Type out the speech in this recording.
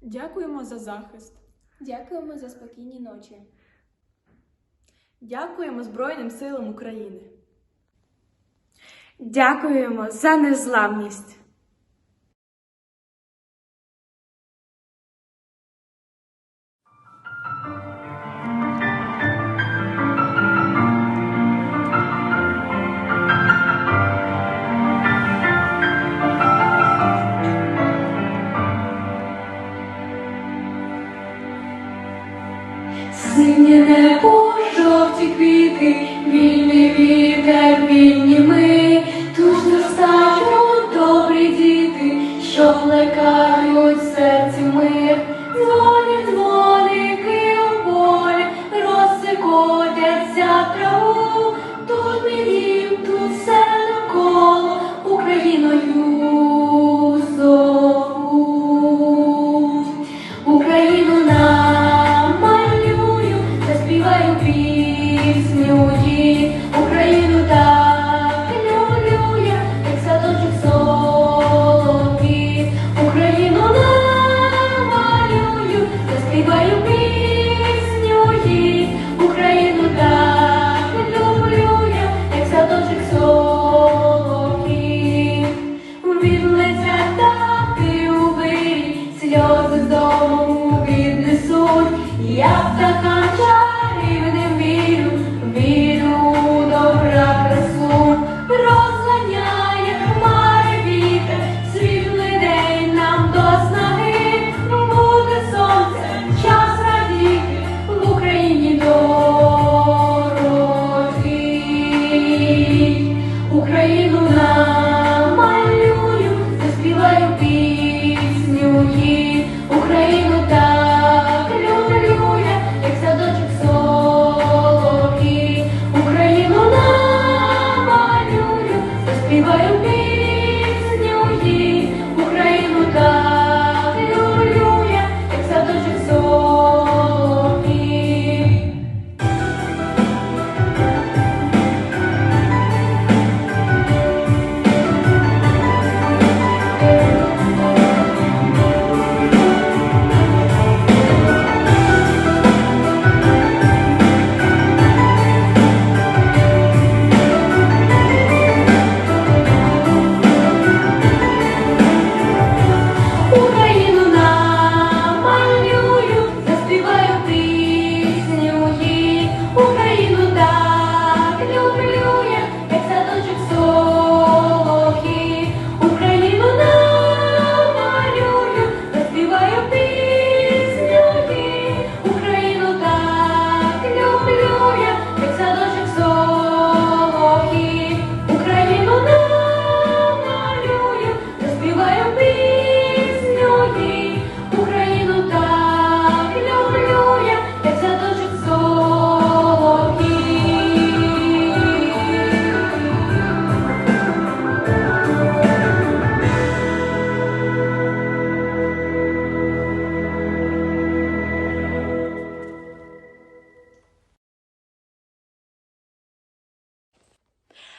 Дякуємо за захист. Дякуємо за спокійні ночі. Дякуємо Збройним силам України. Дякуємо за незламність. Синє небо, жовті квіти, вільний вітер, вільні ми, Тут зростають добрі діти, що плекають.